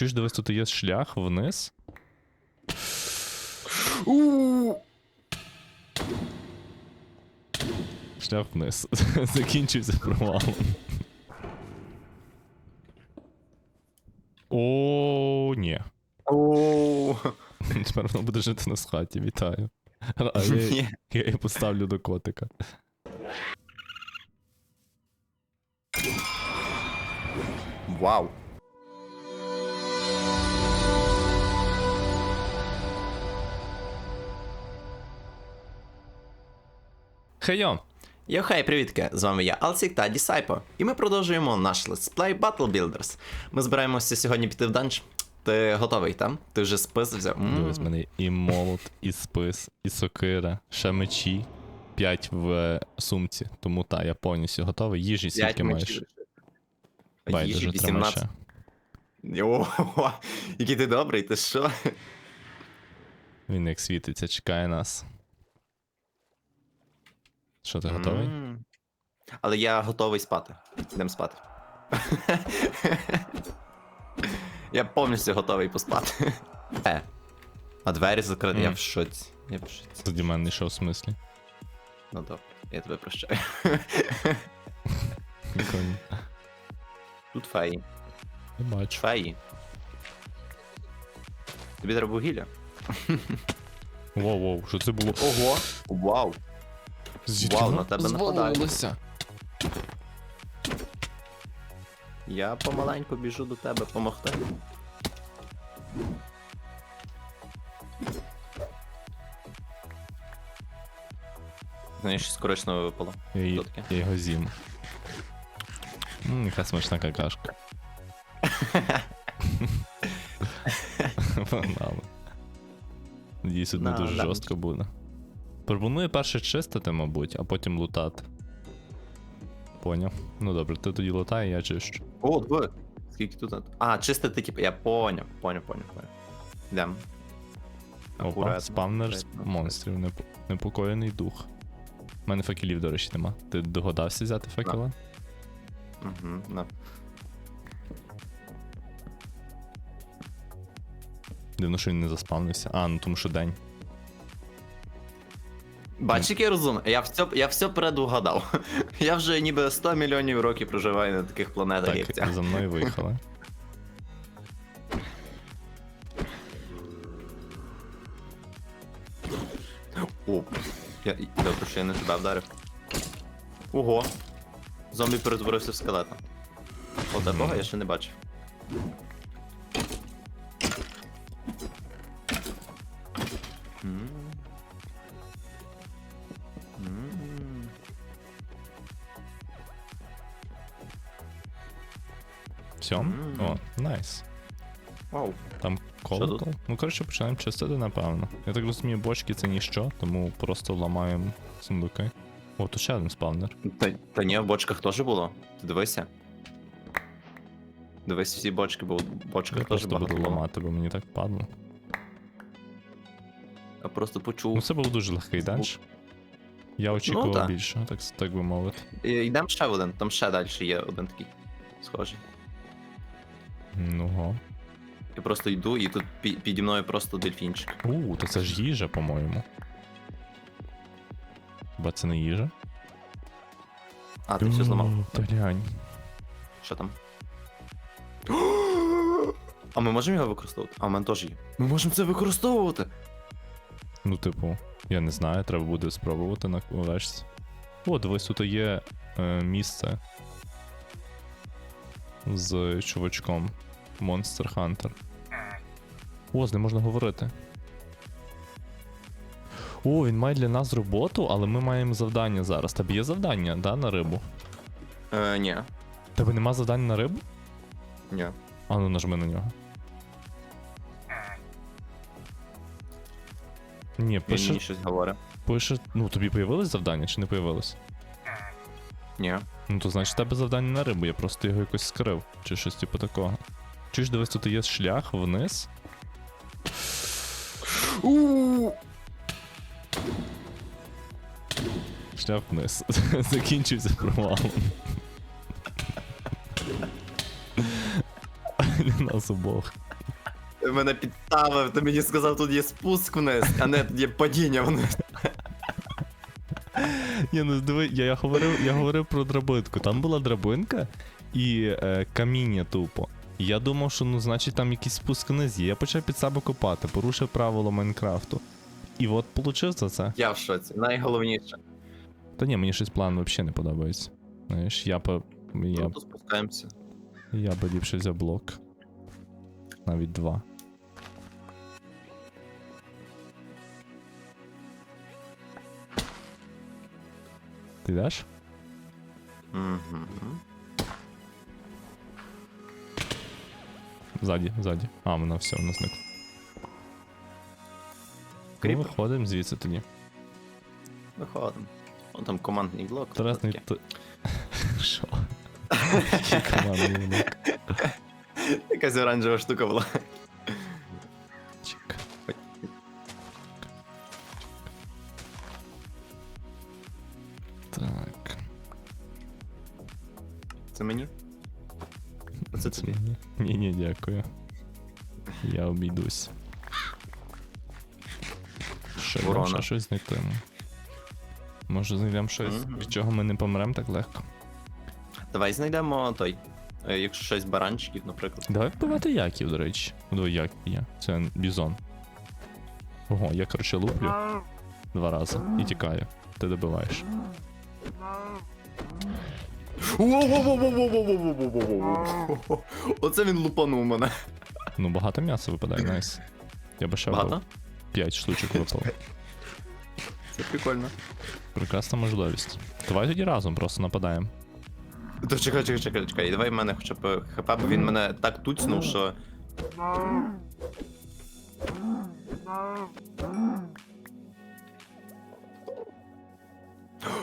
Чуєш, дивись, тут є шлях вниз. Шлях вниз. Закінчується провалом. О, ні. Ооо. Тепер воно буде жити на хаті, вітаю. А я, я її поставлю до котика. Вау. Хеййо! Йохей, привітки! З вами я, Алсік та Дісайпо. І ми продовжуємо наш летсплей Battle Builders. Ми збираємося сьогодні піти в данж. Ти готовий, там? Ти вже спис взяв? Дивись, в мене і молот, і спис, і сокира, ще мечі. П'ять в сумці. Тому та, я повністю готовий. Їжі скільки маєш? Їжі тримай 18. ще. Який ти добрий, ти що? Він як світиться, чекає нас. Що, ти готовий? М. Але я готовий спати. Йдемо спати. я повністю готовий поспати. Е. А двері закриті, я Мгм. в шоці. Я в шоці. Тоді мене йшов в смислі. Ну добре, я тебе прощаю. Прикольно. Тут феї. Я бачу. Феї. Тобі треба вугілля? Воу, воу, що це було? Ого! Вау! Звідки Вау, воно на тебе нападають. звалилося? Я помаленьку біжу до тебе помогти. Знаєш, щось коричневе випало. Я, її- Що я його з'їм. Ммм, яка смачна какашка. Погнали. Надіюсь, тут не На, дуже да. жорстко буде. Пропоную перше чистити, мабуть, а потім лутати. Поняв. Ну добре, ти тоді лутай, я чищу. О, диви! Скільки тут? А, чистити, типу, я поняв, поняв, поняв, поняв. Йдем. Опа, Акуратно, спавнер з акуратно. монстрів, непо- непокоєний дух. У мене факелів, до речі, нема. Ти догадався взяти факела? Угу, на. Дивно, що він не заспавнився. А, ну тому що день. Бач, який розум. Я все, я все предугадав. Я вже ніби 100 мільйонів років проживаю на таких планетах, як ця. Так, за мною виїхали. О, я, добре, що я не тебе вдарив. Ого. Зомбі перетворився в скелета. О, такого я ще не бачив. Все? Мгм. О, найс. Вау. Там колокол. Ну, коротше, починаємо чистити, напевно. Я так розумію, бочки це ніщо, тому просто ламаємо сундуки. О, тут ще один спавнер. Та, та ні, в бочках теж було. Ти дивися. Дивись всі бочки, бо в Я бочках теж просто багато буду було. ламати, бо мені так падло. Я просто почув. Ну, це був дуже легкий Звук. данж. Я очікував та. більше, так, так би мовити. Йдемо ще в один, там ще далі є один такий. Схожий. Ну го. Я просто йду, і тут пі- піді мною просто дельфінчик. У, то це ж їжа, по-моєму. Хіба це не їжа? А, ти все зламав. Та глянь. Що там? А ми можемо його використовувати? А, у мене теж є. Ми можемо це використовувати! Ну, типу, я не знаю, треба буде спробувати на колешці. О, дивись, тут є е, місце з чувачком. Monster Hunter. О, з ним можна говорити. О, він має для нас роботу, але ми маємо завдання зараз. Тебе є завдання, да, на рибу? Е, ні. Тебе нема завдань на рибу? Ні. А ну нажми на нього. Ні, Він пише, мені щось говорить. пише. Ну, тобі появилось завдання чи не появилось? Ні. Ну, то значить, тебе завдання на рибу, я просто його якось скрив, чи щось типу такого. Чуєш, дивись, тут є шлях вниз. Шлях вниз. Закінчився провалом. Нас обох. Мене підставив, ти мені сказав, тут є спуск вниз, а не тут є падіння вниз. Ні, ну диви, я, я, говорив, я говорив про драбинку. Там була драбинка і е, каміння тупо. І Я думав, що ну, значить там якийсь спуск вниз є. Я почав під себе копати, порушив правила Майнкрафту. І от получив за це. Я в шоці. Найголовніше. Та ні, мені щось план взагалі не подобається. Знаєш, я по. Я, Круто спускаємося. я би ліпше взяв блок. Навіть два. Ти йдеш? Угу. Ззаді, ззаді. А, вона все, вона зникла. Ну, Кріпер? виходимо звідси тоді. Виходимо. Вон там командний блок. Тарас не таке. то. Що? Який командний блок? Якась оранжева штука була. Це мені? Оце тобі. Ні, ні, дякую. Я обійдусь. Ще, Ворона. ще щось знайти. Може знайдемо щось, Мгм. від чого ми не помремо так легко. Давай знайдемо той. е, Якщо щось баранчиків, наприклад. Давай вбивати яків, до речі. Давай як є. Це бізон. Ого, я коротше луплю два рази і тікаю. Ти добиваєш. Оце він лупанув мене. Ну, багато м'яса випадає, найс. Я би ще Багато? брав. Штучок випало. Це прикольно. Прекрасна можливість. Давай тоді разом просто нападаємо. То чекай, чекай, чекай, чекай. Давай в мене хоча б хп, бо він мене так туцнув, що.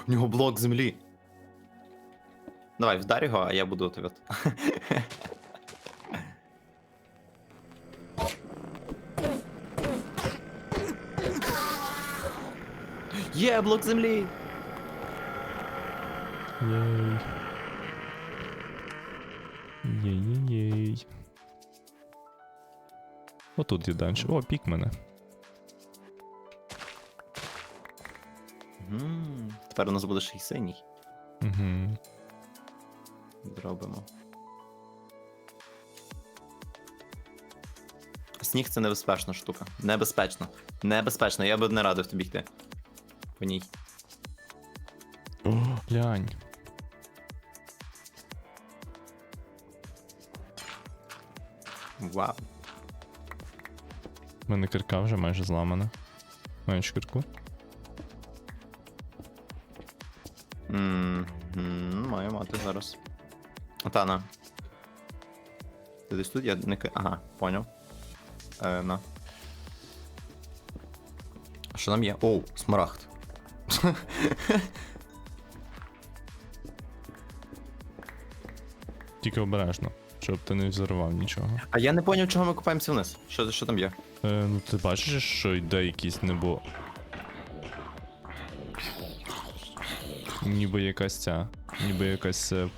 У нього блок землі. Давай, вдар його, а я буду от. Є блок землі! Єй. Єй-єй-єй. Отут є данж. О, пік мене. М, Тепер у нас буде ще й синій. Угу. Зробимо. Сніг це небезпечна штука. Небезпечно. Небезпечно, я би не радив тобі йти. По ній. О, глянь. Вау. У мене кирка вже майже зламана. Маєш кирку? Мгм, Маю мати зараз. Та. Ти десь тут? Я не Ага, поняв. Е, на. А Що нам є? Оу, смарагд. Тільки обережно, щоб ти не взорвав нічого. А я не поняв, чого ми купаємося вниз. Що, що там є? Е, ну ти бачиш, що йде якийсь небо. Ніби якась ця. Ніби якась е,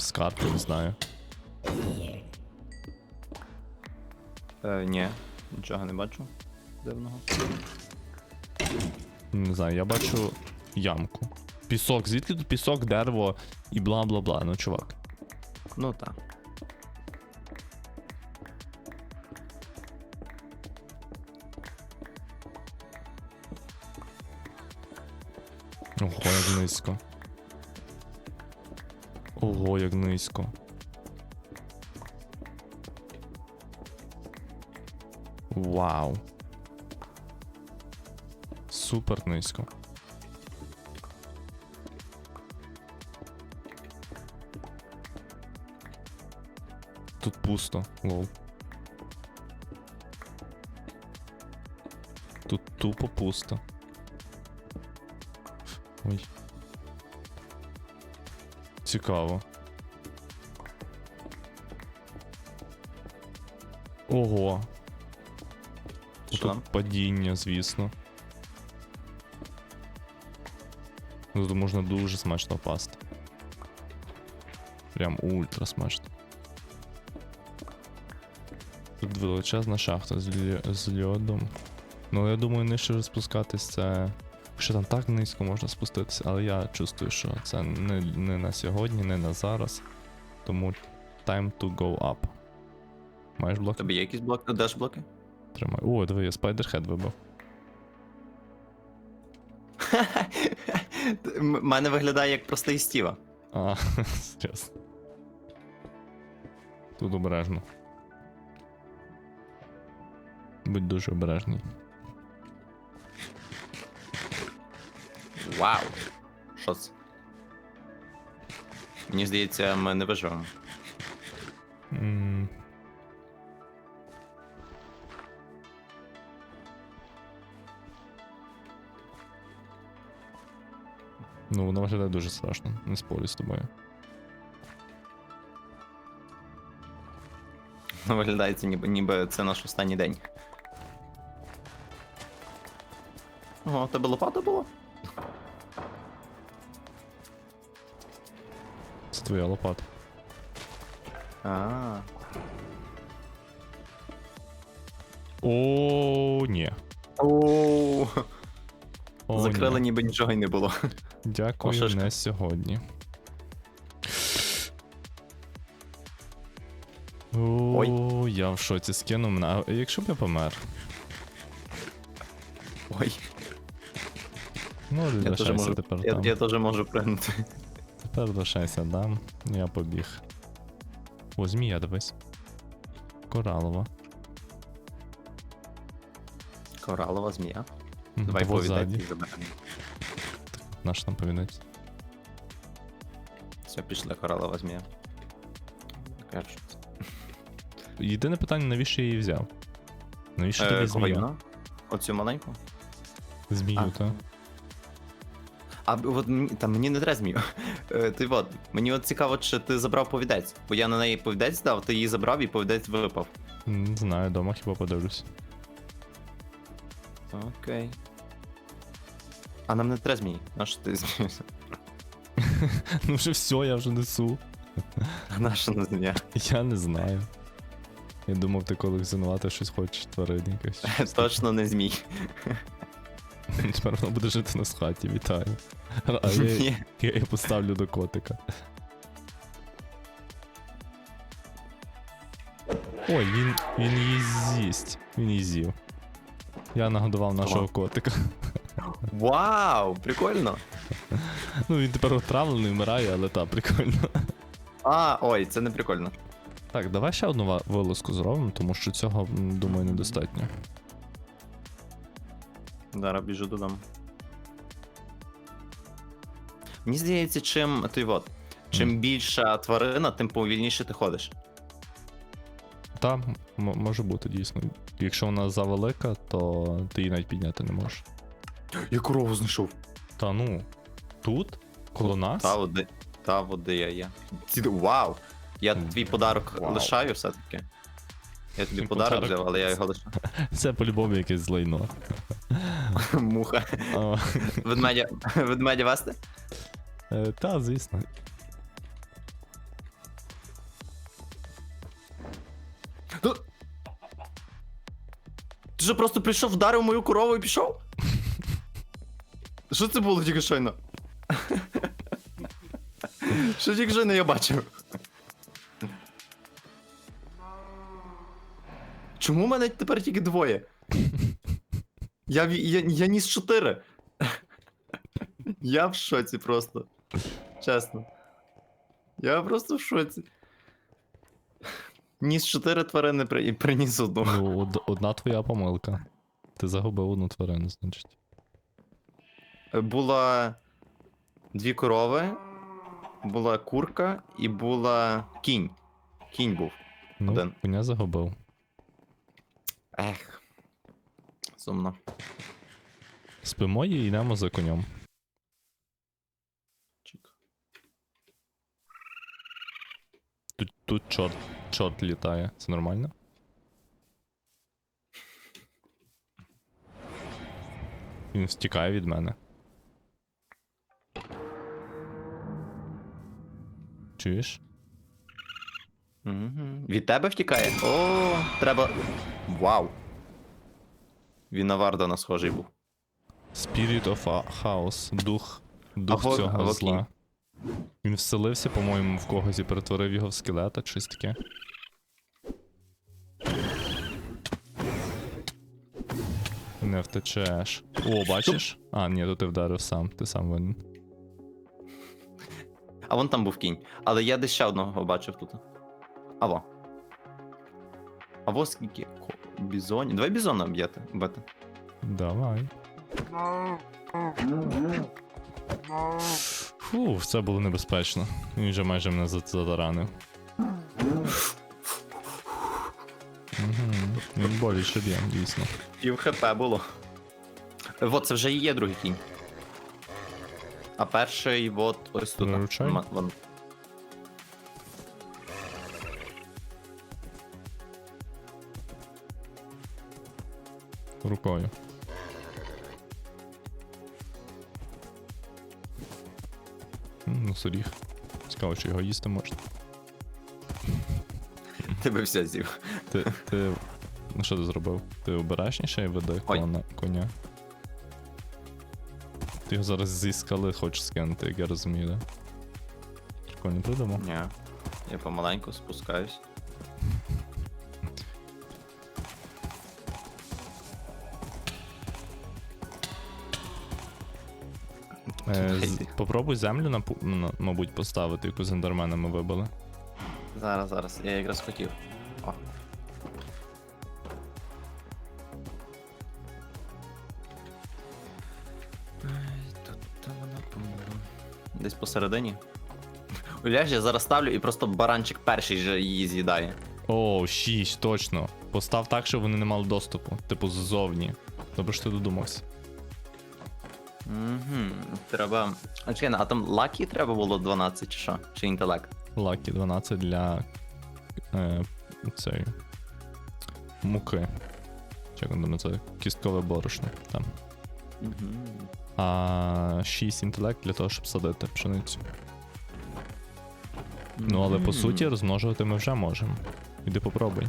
скарб, не знаю. Е, ні, нічого не бачу. Дивного. Не знаю, я бачу ямку. Пісок, звідки тут пісок, дерево і бла бла бла. Ну, чувак. Ну так. Ого, як низько. Ого, як низько. Вау. Супер низько. Тут пусто, лол. Тут тупо пусто. Ой. Цікаво. Ого. Що Тут падіння, звісно. Ну, Тут можна дуже смачно впасти. Прям ультра смачно. Тут величезна шахта з, лі... з льодом. Ну, я думаю, нижче вже спускатись це. Ще там так низько можна спуститися, але я чувствую, що це не, не на сьогодні, не на зараз. Тому time to go up. Маєш блок? Тобі є якісь блоки? Даш блоки? Тримай. О, диви, я спайдерхед вибив. Мене виглядає як простий Стіва. А, серйозно. Тут обережно. Будь дуже обережний. Вау! Що це? Мені здається, ми не виживемо. М. Ну, воно виглядає дуже страшно, не спорю з тобою. Виглядає це ніби, ніби це наш останній день. Ого, тебе лопата була? Твоя лопата. А. О, ні. О, О, закрили, ні. ніби нічого й не було. Дякую, не сьогодні. О, я в шоці скинув мене. А якщо б я помер? Ой, Ну, я теж лишайся можу, тепер я, там. я теж можу пригнути. Тепер лишайся дам. Я побіг. О, змія, дивись. Коралова. Коралова змія. Мгм, Давай ззаді. і заберемо. Наш там повідець. Все, пішла коралова змія. Кажу, що. Єдине питання, навіщо я її взяв? Навіщо тобі Е, кого змія? іменно? Оцю маленьку? Змію, А. та? А от там мені не треба змію. Е, Ти от, мені от цікаво, чи ти забрав повідець. Бо я на неї повідець дав, ти її забрав і повідець випав. Не знаю, дома хіба подивлюсь. Окей. А нам не треба змій. Що ти змію? Ну вже все, я вже несу. А наша не змія? Я не знаю. Я думав, ти колекціонувати щось хочеш тварин якось. Точно не змій. Тепер вона буде жити на хаті, вітаю. А я, я її поставлю до котика. Ой, він, він її з'їсть. Він її з'їв. Я нагодував нашого котика. Вау! Прикольно! Ну він тепер отравлений, вмирає, але та, прикольно. А, ой, це не прикольно. Так, давай ще одну вилазку зробимо, тому що цього, думаю, недостатньо. Зараз біжу додому. Мені здається, чим той от. Чим більша тварина, тим повільніше ти ходиш. Та, м- може бути дійсно. Якщо вона завелика, то ти її навіть підняти не можеш. Я корову знайшов. Та ну, тут? Коло нас? Та води. Та води я є. Ці- Вау! Я твій подарок Вау. лишаю все-таки. Я тобі подарок подарок. взяв, але я його лишаю. Це по-любому якесь злайно. Муха. А, Ведмедя. Ведмедя вести? е, Та, звісно. Ти що просто прийшов, вдарив мою корову і пішов? Що це було тільки щойно? Що тільки щойно я бачив? Чому мене тепер тільки двоє? Я, я, я ніс чотири. Я в шоці просто. Чесно. Я просто в шоці. Ніс чотири тварини при... і приніс одну. Ну, од- одна твоя помилка. Ти загубив одну тварину, значить. Була дві корови, була курка і була кінь. Кінь був. Ну, Один. коня загубив. Ех. Сумно. Спимо і йдемо за конем. Чик. Тут, тут чорт, чорт літає. Це нормально? Він втікає від мене. Чуєш? Мгм. Від тебе втікає? О, треба. Вау. Він на Вардана схожий був. Spirit of a House, дух, дух Або- цього або зла. Він вселився, по-моєму, в когось і перетворив його в скелета, чи щось таке. Не втечеш. О, бачиш? А, ні, то ти вдарив сам, ти сам винен. А вон там був кінь. Але я десь ще одного бачив тут. Аво. Аво скільки? Бізонів. Давай бізона б'єте. бити. Давай. Фу, це було небезпечно. Він вже майже мене за- затаранив. Угу. Він боліше б'є, дійсно. Пів хп було. Вот, це вже і є другий кінь. А перший от ось тут. Виручай. Вон. Рукою. М, Носоріг. Цікаво, чи його їсти можна. Ти би все з'їв. Ти. ти. Ну що ти зробив? Ти обережніше веде Ой. коня, коня. Ти його зараз зі скали хочеш скинути, як я розумію, да? Прикольно придумав. Ні. Я помаленьку спускаюсь. Е, з- попробуй землю, на, на, мабуть, поставити, яку з ендерменами вибили. Зараз, зараз, я якраз хотів. О. Ай, тут вона, по-моєму. Десь посередині. Уявляєш, я зараз ставлю і просто баранчик перший же її з'їдає. О, 6, точно. Постав так, щоб вони не мали доступу. Типу ззовні. Добре, що ти додумався. Угу. Треба. А чекай, а там лакі треба було 12 чи що? Чи інтелект? Лакі 12 для е, цієї муки. Як воно називає? Кісткове борошно. Там. Угу. А 6 інтелект для того, щоб садити пшеницю. Ну, але по суті розмножувати ми вже можемо. Іди попробуй.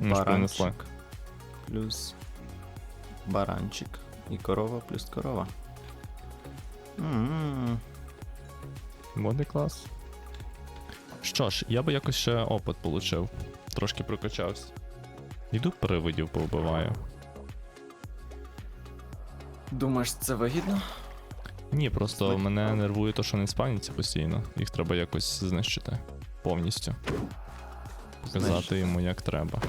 Ми ж принесли. Баранчик. Плюс баранчик. І корова плюс корова. М. Клас. Що ж, я би якось ще опит получив. Трошки прокачався. Іду привидів повбиваю. Думаєш, це вигідно? Ні, просто Смак. мене нервує те, що вони спавняться постійно. Їх треба якось знищити повністю. Показати Знищити. йому як треба.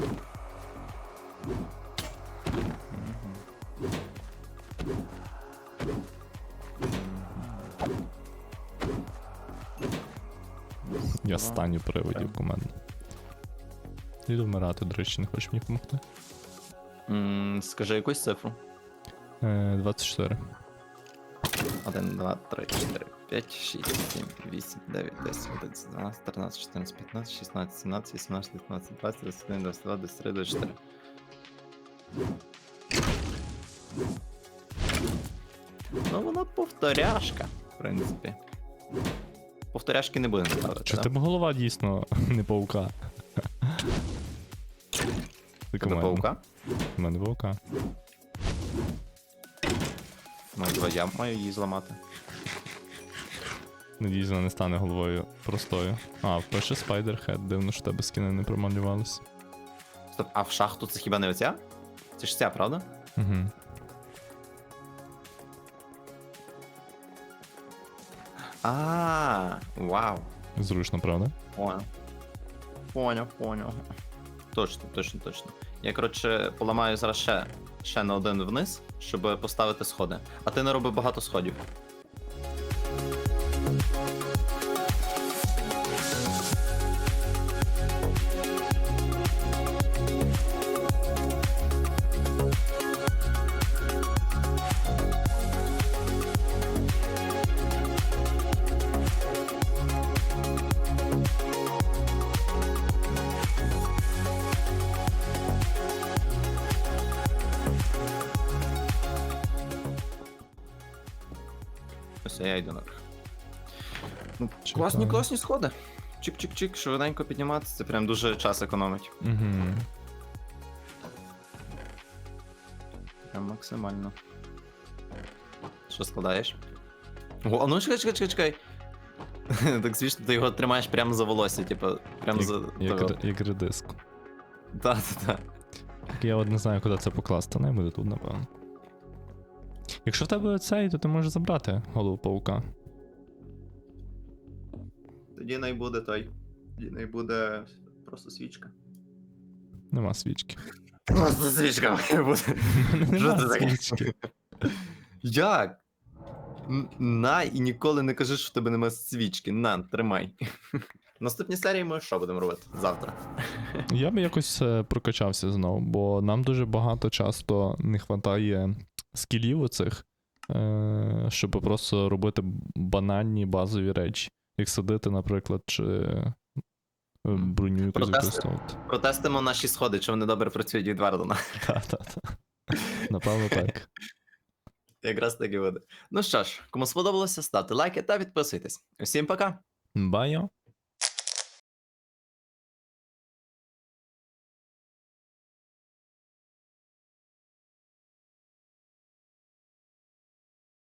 Я станю привидів команду. Іду вмирати, до речі, не хочеш мені допомогти. М, Скажи якусь цифру. Е, 24. 1, 2, 3, 4, 5, 6, 7, 8, 9, 10, 11, 12, 13, 14, 15, 16, 17, 18, 19, 20, 21, 22, 23, 24. Ну, вона повторяшка, в принципі. Повторяшки не будемо ставити. Чи да? тебе голова дійсно не паука? Тебе паука? У мене паука. Можливо, я маю її зламати. Надіюсь, вона не стане головою простою. А, пише Spider-Head, дивно, що тебе скини не промалювались. Стоп, а в шахту це хіба не оця? Це ж ця, правда? Угу. А, вау. Зручно, правда? Понял. Понял, понял. Точно, точно, точно. Я, коротше, поламаю зараз ще, ще на один вниз, щоб поставити сходи. А ти не роби багато сходів. Класні, класні сходи. чик-чик-чик, швиденько підніматися, це прям дуже час економить. Угу. Прям максимально. Що складаєш? О, а ну чекай, чекай, чекай, чекай. Так звісно, ти його тримаєш прямо за волосся, типу, прямо за. Як, того. як редиск. Та, та, та. Так я от не знаю, куди це покласти, не буде тут, напевно. Якщо в тебе цей, то ти можеш забрати голову паука. Тоді не буде той. Тоді не буде просто свічка. Нема свічки. Просто свічка має бути. Що це таке? Як? Н- На і ніколи не кажи, що в тебе немає свічки. На, тримай. В наступній серії ми що будемо робити завтра? Я би якось е, прокачався знову, бо нам дуже багато часто не вистачає скілів оцих, е, щоб просто робити банальні базові речі. Як садити, наприклад, чи е, броню якусь використовувати. Протестимо наші сходи, чи вони добре працюють від Вардена. Так, так, так. Напевно, так. Якраз так і буде. Ну що ж, кому сподобалося, ставте лайки та підписуйтесь. Усім пока! Байо.